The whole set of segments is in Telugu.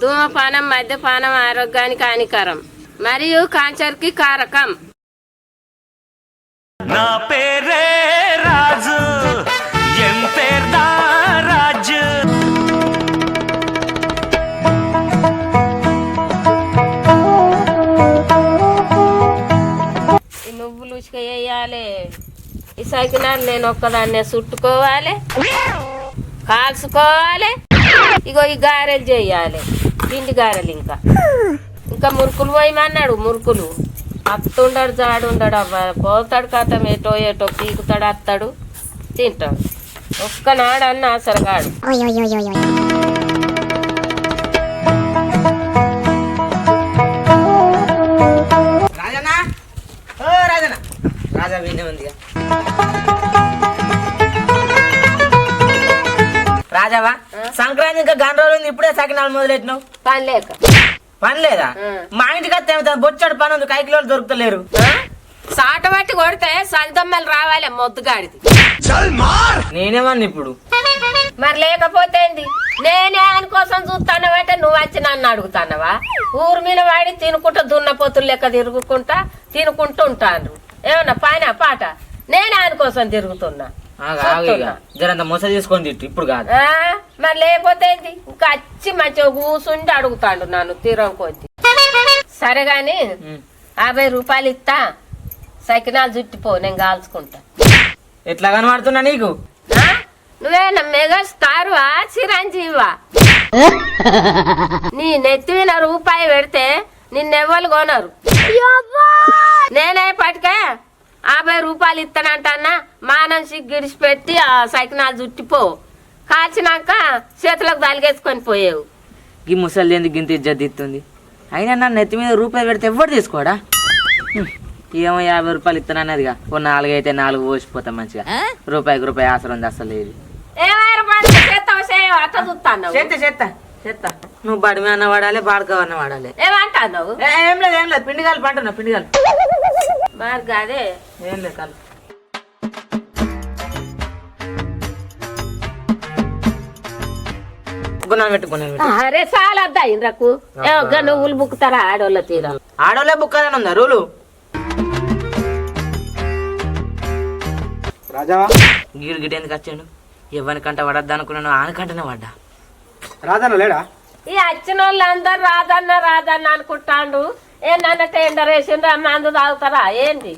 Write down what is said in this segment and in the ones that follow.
ధూమపానం మద్యపానం ఆరోగ్యానికి హానికరం. మరియు కాన్సర్కి కారకం. నా పేరే రాజు రాజు? నువ్వులు వేయాలి. ఈ సకినాలు నేను ఒక్కదాన్నే చుట్టుకోవాలి. కాల్చుకోవాలి. ఇగో ఈ గారెలు చేయాలి. పిండి గారెలు ఇంకా ఇంకా మురుకులు పోయమన్నాడు మురుకులు. అత్తుండడు జాడుండడు అవ్వ. పోతాడు కథం ఏటో ఏటో పీకుతాడు అత్తాడు తింటాడు. ఒక్కనాడు అన్న అసలు కాడు రాజనా రాజనా రాజా వినే ఉంది రాజావా? సంక్రాంతి ఇంకా గంట రోజులు ఇప్పుడే సకినాలు మొదలెట్టినావు? పని లేక. పని లేదా. మా ఇంటికి వస్తే? బొచ్చాడు పని ఉంది కైకిలో దొరుకుతలేరు. సాట పట్టి కొడితే సలిదమ్మలు రావాలి మొద్దుగాడిది. నేనేమన్నా ఇప్పుడు? మరి లేకపోతే నేనే ఆయన కోసం చూస్తానవంటే నువ్వు వచ్చి నన్ను అడుగుతానవా? ఊరు మీద వాడి తినుకుంటా దున్నపోతులు లెక్క తిరుగుకుంటా తినుకుంటూ ఉంటాను. ఏమన్నా పైన పాట? నేనే ఆయన కోసం తిరుగుతున్నా. జరంత మొస తీసుకొని తిట్టు ఇప్పుడు కాదు. ఆ, మరి లేకపోతే ఇంకా వచ్చి మంచిగా కూసుండి అడుగుతాడు నన్ను తీరం కొద్ది. సరే గాని. యాభై రూపాయలు ఇస్తా సకినాలు చుట్టిపో నేను కాల్చుకుంటా. ఎట్లా కనబడుతున్నా నీకు? ఆ? నువ్వేనా మెగాస్టార్వా చిరంజీవా? నీ నెత్తి మీద రూపాయి పెడితే నిన్నెవ్వరు కొనరు. నేనే యాభై రూపాయలు ఇస్తానంటన్నా మానం సిగ్గిడిచి పెట్టి ఆ సైకినాలు చుట్టిపో. కాల్చినాక చేతులకు తలిగేసుకొని పోయేవు. ఈ ముసలి ఎందుకు గింత ఇజ్జత్ ఇస్తుంది అయినా నా నెత్తి మీద రూపాయలు పెడితే ఎవరు తీసుకోడా. ఏమో యాభై రూపాయలు ఇస్తానన్నదిగా ఓ నాలుగు అయితే నాలుగు పోసిపోతాం మంచిగా. రూపాయికి రూపాయి ఆసరం ఉంది అసలు లేదు. చెత్త చెత్త చెత్త నువ్వు బడి మీద అన్న వాడాలి బాడుకోవన్న వాడాలి. ఏమంటావు ఏ, లేదు ఏం లేదు. పిండి కాలు పంటున్నా పిండి కాలు మరి అదే. ఏం లేదు కాలు గుణాలు పెట్టు గుణాలు పెట్టు. అరే చాలా ఇంద్రకు? నువ్వులు బుక్కుతారా? ఆడోళ్ళ తీరం. ఆడోళ్ళే బుక్ అని ఉందా? రూలు. రాజావా గీడు గిట ఎందుకు వచ్చాడు ఎవరికంట పడద్దు అనుకున్నాను ఆనకంటనే పడ్డా. రాజన్న లేడా? ఈ వచ్చిన వాళ్ళు అందరు రాదన్న రాదన్న అనుకుంటాండు. ఏందన్న టెండర్ వేసిండ్రు మందు తాగుతారా? ఏంది?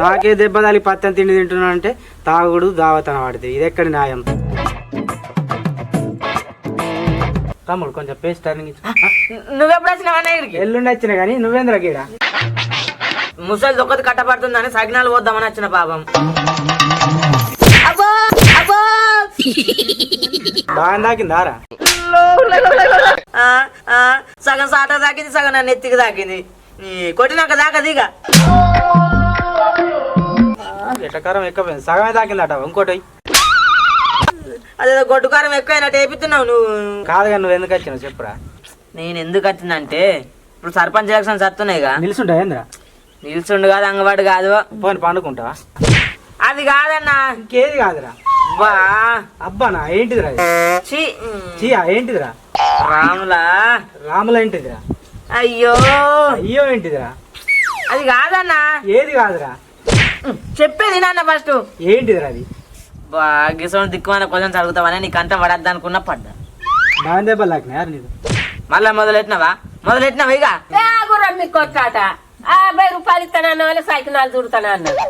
నాకే దెబ్బ తగిలి పత్తం తిండి తింటున్నా అంటే తాగుడు దావతన వాడితే ఇది ఎక్కడి న్యాయం? తమ్ముడు కొంచెం పేస్ట్ టర్నింగ్. నువ్వెప్పుడు వచ్చినావన్నా ఇక్కడికి? ఎల్లుండి వచ్చిన కానీ నువ్వేంద్ర గీడ? ముసలి దొక్కది కట్టబడుతుందని సగ్నాలు పోద్దామని వచ్చిన పాపం. అబ్బో! అబ్బో! బాగా దాకిందారా? సగం సాట తాకింది సగం నా నెత్తికి తాకింది. కొట్టినాక దాకది ఇక ఎటకారం ఎక్కువ సగమే తాకిందట ఇంకోటి. అదేదో గొడ్డుకారం ఎక్కువైనట్టు వేపిస్తున్నావు నువ్వు. కాదు కానీ నువ్వు ఎందుకు వచ్చినావు చెప్పురా? నేను ఎందుకు వచ్చిందంటే ఇప్పుడు సర్పంచ్ ఎలక్షన్స్ వస్తున్నాయిగా. నిలుచుంటా ఏంద్రా? నిల్చుండు కాదు అంగవాడు కాదు. పోని పండుకుంటావా? అది కాదన్నా. ఇంకేది కాదురా. బా అబ్బానా ఏంటిదిరా ఇది? ఛీ, చీయా ఏంటిదిరా? రాములా. రాముల ఏంటిదిరా? అయ్యో. అయ్యో ఏంటిదిరా? అది కాదన్నా. ఏది కాదురా? చెప్పేది నాన్న ఫస్ట్ ఏంటిదిరా అది? భాగ్యసం దిక్కుమని కొంచెం చదువుతావని నీకు అంత పడద్దు అనుకున్నా పడ్డా. బాగా దెబ్బలు తాకినాయి నీకు? మళ్ళా మొదలెట్టినవా? మొదలెట్టినవా ఇక? ఏ గుర్రం మీకు కొట్టాట యాభై రూపాయలు ఇస్తానన్న వాళ్ళు సైకినాలు చుడతాను అన్నాడు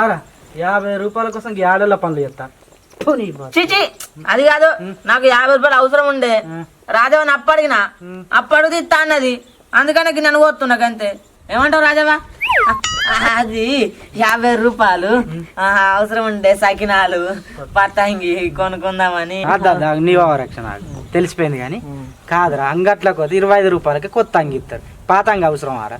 ఆరా. యాభై రూపాయల కోసం ఏడల పనులు చేస్తా. చిచి అది కాదు. నాకు యాభై రూపాయలు అవసరం ఉండే. రాజవని అప్పడిగినా అప్పడుగు ఇస్తా అన్నది. అందుకనే గి నన్ను కోస్తున్నా అంతే ఏమంటావు రాజవా అది యాభై రూపాయలు. అవసరం ఉండే సకినాలు. పతంగి కొనుక్కుందామని. నీ రక్షణ తెలిసిపోయింది కానీ. కాదురా అంగట్ల కొద్ది ఇరవై ఐదు రూపాయలకి కొత్త అంగి ఇస్తాడు. పాత అంగి అవసరం ఆరా?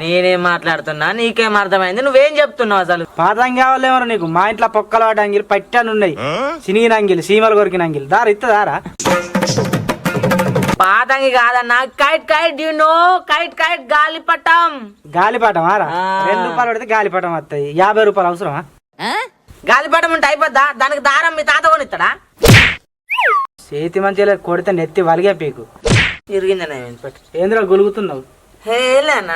నేనేం మాట్లాడుతున్నా? నీకేం అర్థమైంది? నువ్వేం చెప్తున్నావు అసలు? పాత అంగి కావాలేమో నీకు. మా ఇంట్లో పొక్కల వాటి అంగిలు పట్టాను ఉన్నాయి. సినిగిన అంగిలు సీమలు కొరికిన అంగిలు. దారా ఇస్తుందారా పాతంగి కాదన్నా. Kite kite you know kite kite గాలిపటం. గాలిపటం ఆరా. రెండు రూపాయలు పడితే గాలిపటం వస్తాయి. యాభై రూపాయలు అవసరమా? గాలిపటం ఉంటే అయిపోద్దా? దానికి దారం మీ తాత కొనిస్తాడా చేతి మంచిగా కొడితే నెత్తి వలిగే పీకు. ఇరిగిందన్న పెట్టి. ఏంద్రా గొలుగుతున్నావు? హే అన్న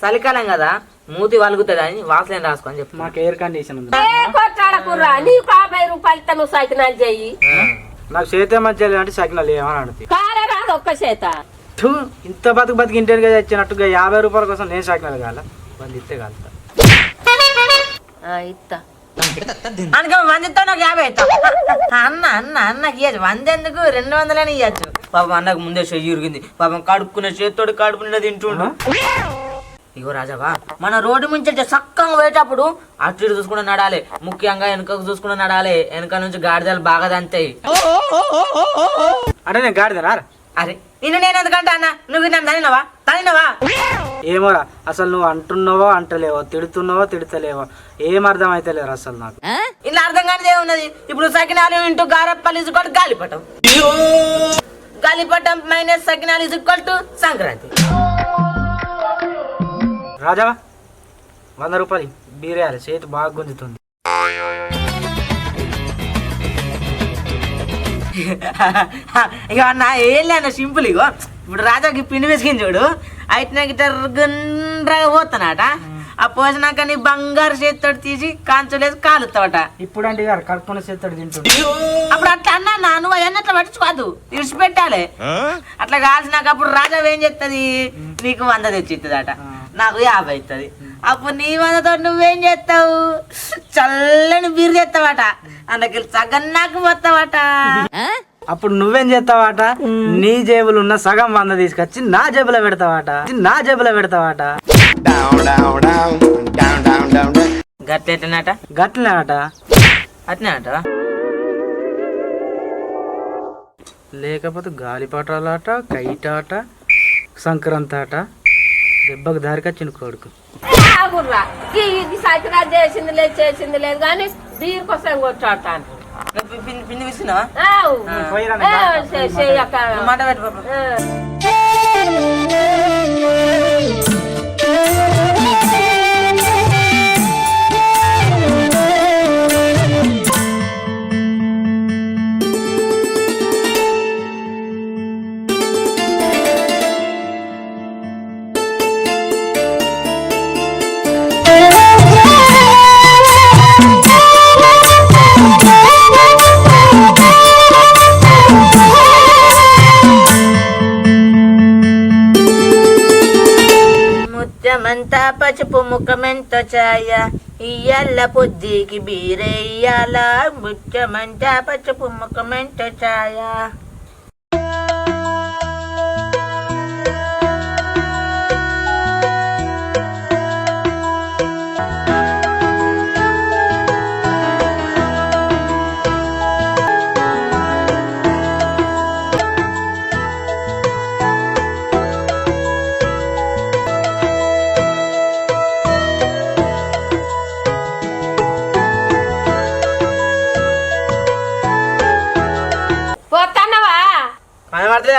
చలికాలం కదా మూతి వలుగుతుంది అని వాసన రాసుకొని చెప్పు మాకు ఎయిర్ కండిషన్ ఉంది. ఏ కొట్లాడకుర్రా నీకు యాభై రూపాయలతో నువ్వు సైకినాలు చెయ్యి నాకు చేతే మంచిగా అంటే సకినాలు ఏమని అడుగుతాయి కారే రాదు ఒక్క చేత. థూ, ఇంత బతుకు బతికి ఇంటిగా తెచ్చినట్టుగా యాభై రూపాయల కోసం నేను సకినాలు కాల వాళ్ళు ఇస్తే కాలుతా. ఆ, ఇత్తా. అనుకో వందతో నాకు యాభై అవుతా అన్న అన్న అన్నకి ఇవ్వచ్చు వంద ఎందుకు? రెండు వందలని ఇవ్వచ్చు పాపం అన్నకు ముందే చెయ్యి ఇరిగింది. పాపం కడుక్కునే చేతితోటి కడుపు నిండా తింటుండు ఇగో రాజావా మన రోడ్డు నుంచి ఇట్లా చక్కగా పోయేటప్పుడు అటు ఇటు చూసుకుంటూ నడాలి. ముఖ్యంగా వెనకకు చూసుకుంటూ నడాలి. వెనక నుంచి గాడిదలు బాగా దంతాయి. అంటే నేను గాడిదనా? అరే నిన్ను నేను ఎందుకంటే అన్న? నువ్వు నన్ను తనినవా? తనినవా? ఏమోరా అసలు నువ్వు అంటున్నావో అంటలేవో తిడుతున్నావో తిడతలేవో ఏం అర్థం అయితే లేరు అసలు నాకు. ఇలా అర్థం కానిది ఏమున్నది ఇప్పుడు సకినాలు ఇంటూ గారప్పలు ఇసుకొట్టు గాలిపటం. గాలిపటం మైనస్ సకినాలు ఇసుకొట్టు సంక్రాంతి. రాజావా వంద రూపాయలు బీరేయాలి చేతి బాగా గుంజుతుంది. ఇక అన్న ఏం సింపుల్ ఇగో. ఇప్పుడు రాజాకి పిండి వేసుకుని చూడు. అయితే నాకు ఇట్లా గుండ్రగా పోతానట ఆ పోసినాక నీ బంగారు చేతితో తీసి కాంచులేసి కాలుతావట ఇప్పుడు అంటే గారు కడుపున చేస్తాడు తింటుండు. అప్పుడు అట్లా అన్నా నువ్వు అవన్నీ అట్లా పట్టించుకోదు విడిచిపెట్టాలి. అట్లా కాల్సినాక అప్పుడు రాజా ఏం చెప్తుంది నీకు వంద తెచ్చిస్తుందట నాకు యాభై అవుతుంది అప్పుడు నీ వందతో నువ్వేం చేస్తావు చల్లని బీరు చేస్తావట అందుకే సగం నాకు పోతావట అప్పుడు నువ్వేం చేస్తావాట నీ జేబులు ఉన్న సగం వంద తీసుకొచ్చి నా జేబులో పెడతావాట. నా జేబులో పెడతావాట. గట్లెట్టనట గట్లనే ఆట అట్నే అంట లేకపోతే గాలిపటాలాట కైటాట సంక్రాంతి ఆట దెబ్బకు దారికొచ్చిన కొడుకు. ఇది చేసింది లేదు చేసింది లేదు కానీ బీర్ కోసం కొట్లాడతాను పిండి చెయ్యక్క. మాట పెట్టు ముఖమంతా పసుపు ముఖమెంత ఛాయ. ఇయ్యాల పొద్దికి బీరయ్యాల ముత్యమంతా పసుపు ముఖమెంత ఛాయ.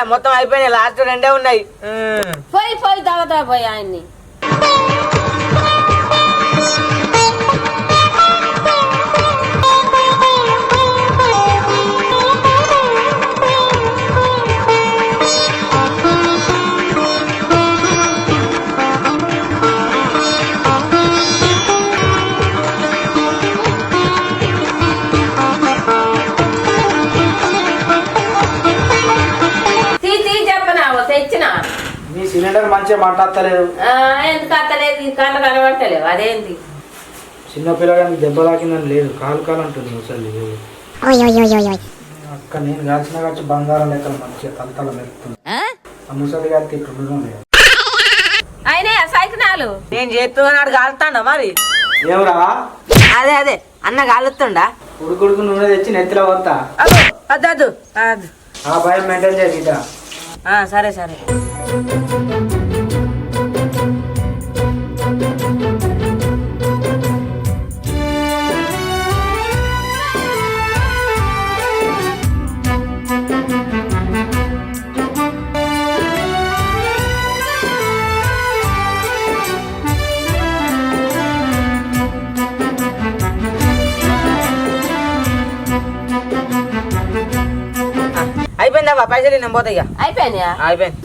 మొత్తం అయిపోయినాయి. లాస్ట్ రెండే ఉన్నాయి? పోయి పోయి తాగుతా పోయి ఆయన్ని. మాట్లాడతలేదు ఆ, ఎందుకు అత్తలేదు? ఈ కళ్ళు కనబడతలేవు అదేంటి చిన్న పిల్లగానికి దెబ్బ తాకిందని లేదు. కాలు కాలు అంటుంది ముసలి అక్క నేను కాల్చిన కాచి బంగారం లెక్కలు మంచిగా తలతల మెరుతుంది ఆ? ముసలి గారి తిట్టుండడం లేదు. అయినా సైకినాలు? నేను చేస్తున్నాడు కాలుతాడా మరి? ఏమరా అదే అదే. అన్న కాలుతుండా ఉడుకుడుకు నూనె తెచ్చి నెత్తిలో పోతా. అదో అద్దు అద్దు. ఆ భయం మెయింటైన్ చేసి సరే సరే. నేను పోతా ఇక. అయిపోయినాయా అయిపోయింది.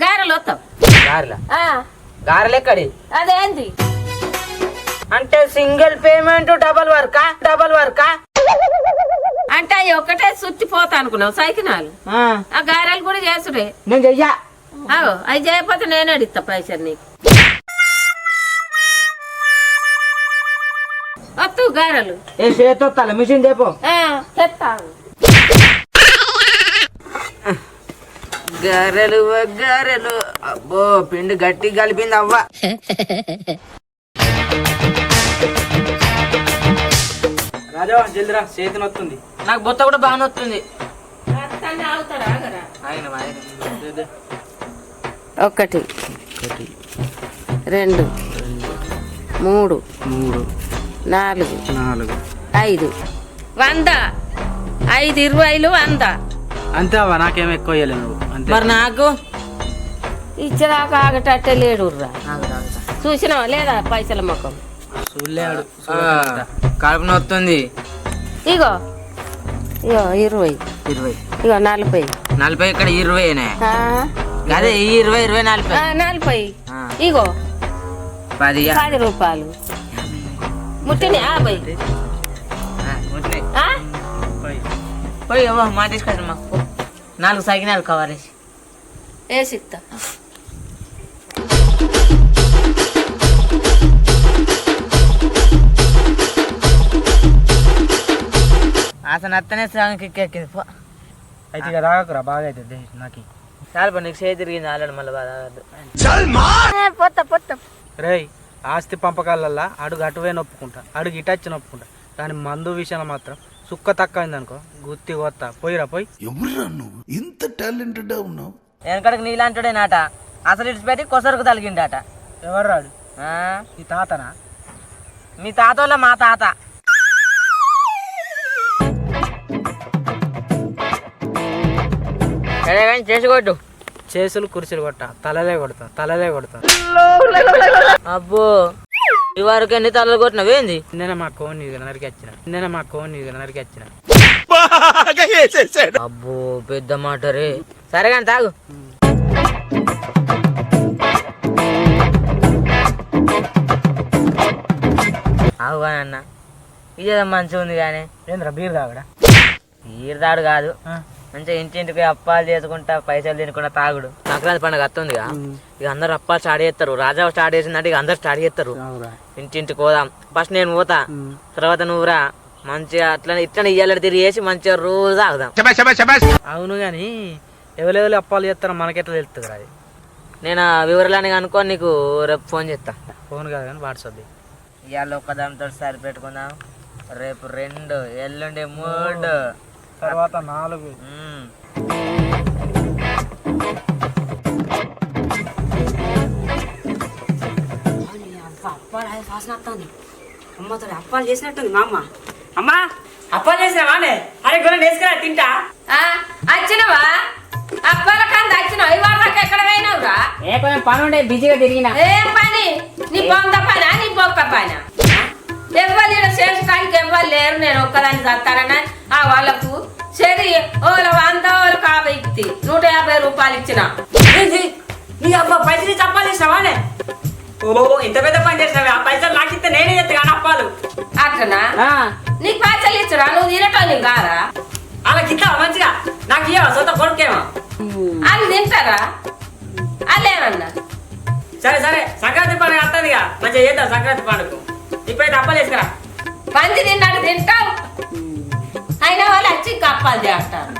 గారెలు వస్తాం గారెల? ఆ, గారెలు ఎక్కడి? అదేంది? అంటే సింగిల్ పేమెంట్ డబల్ వర్కా? డబల్ వర్కా? అంటే అవి ఒకటే సుత్తిపోతా అనుకున్నావు సైకినాలు? ఆ. గారెలు కూడా చేసుడే? నేను చెయ్యా. అవు చేయకపోతే నేను అడిస్తా పైసలు నీకు. వస్తు గారెలు. ఏ చేతొత్తాల మిషన్ చెప్పు తెస్తాను గారెలు గారెలు అబ్బో పిండి గట్టి కలిపింది అవ్వ. రాజా జల్దిరా చేతిని వస్తుంది నాకు బొత్త కూడా? ఆయన ఆయన. ఒకటి. రెండు. మూడు. మూడు. నాలుగు. నాలుగు. ఐదు. వంద. ఐదు ఇరవైలు వంద. అంతే అవ్వ నాకేం ఎక్కువ నువ్వు మరి నాకు ఇచ్చేదాకా ఆగటట్టే లేడు చూసినావా లేదా పైసల మొక్కం చూడలేడు కడుపు నొత్తుంది. ఇగో. ఇగో ఇరవై. ఇరవై. ఇగో నలభై. నలభై ఇక్కడ ఇరవైనే అదే ఈ ఇరవై ఇరవై నలభై. నలభై. ఇగో. పది పది రూపాయలు. ముట్టిన యాభై? పోయి. అవ్వ మా నాలుగు సైకినాలు కవరేసి వేసిస్తా అతను అత్తనే సగం కిక్ ఎక్కింది. పో. అయితే ఇక తాగకురా బాగా అవుతుంది నాకు. చాలు పో నీకు చేయి తిరిగింది ఆల్రెడీ మళ్ళీ బాధ పొత్త పొత్త రేయ్ ఆస్తి పంపకాలల్లా అడుగు అటువే నొప్పుకుంటా అడుగు ఇటచ్చి నొప్పుకుంటా. కానీ మందు విషయంలో మాత్రం సుక్క తక్కువైంది అనుకో గుత్తి కొత్త. పోయిరా పోయి. ఎవరురా నువ్వు? ఇంత టాలెంటెడ్ ఉన్నావు? వెనకడికి నీలాంటిడే నాట అసలు ఇడిచి పెట్టి కొసరుకు తలిగిండాట ఎవరు రాడు ఆ? ఈ తాతనా? మీ తాత వాళ్ళ మా తాత. సరే కానీ చేసుకోవద్దు చేసులు కుర్చీలు కొట్టా. తలలే కొడతా తలలే కొడతా. అబ్బో. ఈ వరకు ఎన్ని తలలు కొట్టినావు? ఏంది? నిన్న మా కోని నరికి వచ్చిన. నిన్న మా కోని నరికి వచ్చిన. అబ్బో పెద్ద మాట రే. సరే కానీ తాగు. అవు కానీ అన్న. ఇదేదో మంచిగా ఉంది కానీ. ఏంద్రా బీర్ తాగడా? ఈరదాడు కాదు. ఆ. మంచిగా ఇంటింటికి అప్పాలు చేసుకుంటా పైసలు తినుకుంటా తాగుడు. సంక్రాంతి పండుగ వస్తుందిగా ఇక అందరు అప్పాలు స్టార్ట్ చేస్తారు. రాజా స్టార్ట్ చేసిందంటే ఇక అందరు స్టార్ట్ చేస్తారు. అవురా. ఇంటింటికి పోదాం. ఫస్ట్ నేను పోతా. తర్వాత నువ్వురా మంచిగా అట్లా ఇట్లా ఇయ్యాలి తిరిగి వేసి మంచిగా రోజు తాగుదాం. అవును కానీ ఎవరెవరు అప్పాలు చేస్తారో మనకెట్లా తెలుస్తుంది అది? నేను ఆ వివరాలని కనుక్కొని నీకు రేపు ఫోన్ చేస్తా. ఫోన్ కాదు కానీ వాట్సాప్ ఇవాళ ఒక్కదాంతో సరిపెట్టుకుందాం. రేపు రెండు ఎల్లుండి మూడు. తర్వాత నాలుగు. అమ్మతో అప్పాలు చేసినట్టుంది మా అమ్మ. అమ్మా అప్పాలు చేసినావానే అరే గురం వేసుకురా తింటా. ఆ, వచ్చినవా అప్పాల కంద వచ్చినావు ఇవాళ ఎక్కడ పోయినావురా? ఏ కొంచెం పని ఉండే బిజీగా తిరిగిన. ఏం పని? నీ బొంద పనా? నీ బొక్క పనా? ఎవ్వరు చేసి కాడికి ఎవ్వరు లేరు? నేను ఒక్కదాన్ని చస్తానని ఆ వాళ్ళకు సరి ఓల వంద ఓల ఇచ్చి నూట యాభై రూపాయలు ఇచ్చిన. నీ అబ్బా పైసలు చేసినావానే ఓ ఇంత పెద్ద పని చేసినావే. ఆ పైసలు నాకు ఇస్తే నేనే చేస్తా కానీ అప్పాలు. అట్లనా? నీకు పైసలు ఇచ్చరా? నువ్వు తినటోని కాదా? అలా గిట్లా మంచిగా? నాకు ఇయ్యవా? సొంత కొడుకేమో. వాళ్ళు తింటారా? వాళ్ళు ఏమన్నా? సరే సరే. సంక్రాంతి పండుగ వస్తుందిగా మంచిగా చేద్దాం సంక్రాంతి పండుగ. ఇప్పుడైతే అప్పాలు వేసుకురా. పంది తిన్నాడు తింటావు. అయినా వచ్చి కప్పాలు చేస్తారు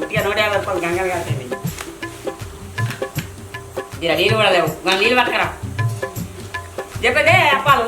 ఉట్టిగా నూట యాభై రూపాయలు గంగలు కాస్తుంది నీళ్ళు కూడా లేవు. నీళ్ళు పట్టుకరా. చెప్పదే అప్పాలు.